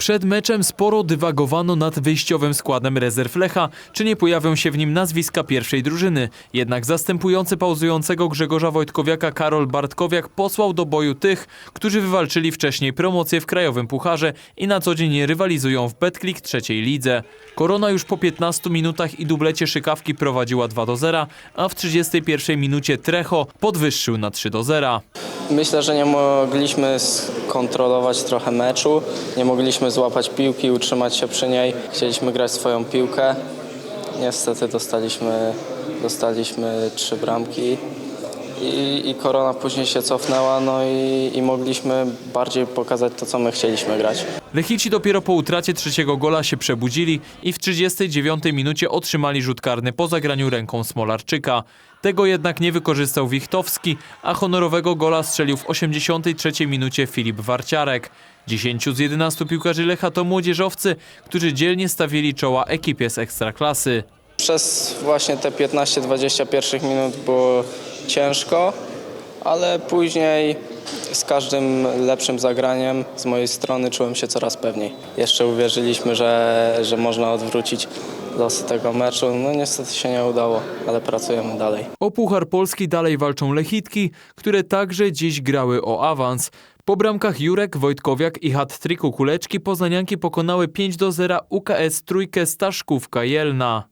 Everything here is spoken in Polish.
Przed meczem sporo dywagowano nad wyjściowym składem rezerw Lecha, czy nie pojawią się w nim nazwiska pierwszej drużyny. Jednak zastępujący pauzującego Grzegorza Wojtkowiaka Karol Bartkowiak posłał do boju tych, którzy wywalczyli wcześniej promocję w Krajowym Pucharze i na co dzień rywalizują w Betclic trzeciej lidze. Korona już po 15 minutach i dublecie Szykawki prowadziła 2 do 0, a w 31 minucie Trecho podwyższył na 3 do 0. Myślę, że nie mogliśmy skontrolować trochę meczu, nie mogliśmy złapać piłki, utrzymać się przy niej. Chcieliśmy grać swoją piłkę. Niestety dostaliśmy, dostaliśmy trzy bramki i, i Korona później się cofnęła, no i, i mogliśmy bardziej pokazać to, co my chcieliśmy grać. Lechici dopiero po utracie trzeciego gola się przebudzili i w 39 minucie otrzymali rzut karny po zagraniu ręką Smolarczyka. Tego jednak nie wykorzystał Wichtowski, a honorowego gola strzelił w 83 minucie Filip Warciarek. 10 z 11 piłkarzy Lecha to młodzieżowcy, którzy dzielnie stawili czoła ekipie z Ekstraklasy. Przez właśnie te 15-20 pierwszych minut było ciężko, ale później z każdym lepszym zagraniem z mojej strony czułem się coraz pewniej. Jeszcze uwierzyliśmy, że, że można odwrócić losy tego meczu. No niestety się nie udało, ale pracujemy dalej. O Puchar Polski dalej walczą Lechitki, które także dziś grały o awans. Po bramkach Jurek, Wojtkowiak i hat-triku Kuleczki poznanianki pokonały 5 do 0 UKS Trójkę Staszkówka Jelna.